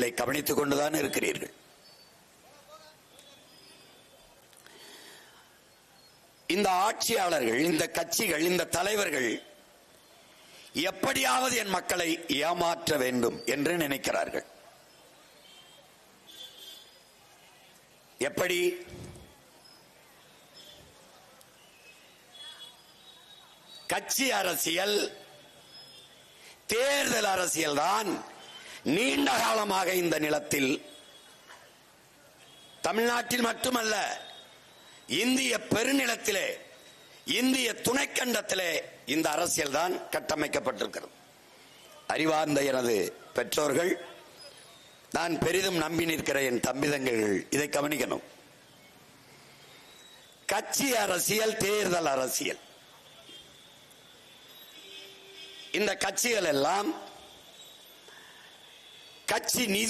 அரசியலை கவனித்துக் கொண்டுதான் இருக்கிறீர்கள். இந்த ஆட்சியாளர்கள் இந்த கட்சிகள் இந்த தலைவர்கள் எப்படியாவது என் மக்களை ஏமாற்ற வேண்டும் என்று நினைக்கிறார்கள். எப்படி? கட்சி அரசியல் தேர்தல் அரசியல் தான் நீண்ட காலமாக இந்த நிலத்தில் தமிழ்நாட்டில் மட்டுமல்ல இந்திய பெருநிலத்திலே இந்திய துணைக்கண்டத்திலே இந்த அரசியல் தான் கட்டமைக்கப்பட்டிருக்கிறது. அறிவார்ந்த எனது பெற்றோர்கள் நான் பெரிதும் நம்பி நிற்கிற என் தம்பிதங்கள் இதை கவனிக்கணும். கட்சி அரசியல் தேர்தல் அரசியல். இந்த கட்சிகள் எல்லாம் கட்சி நிதி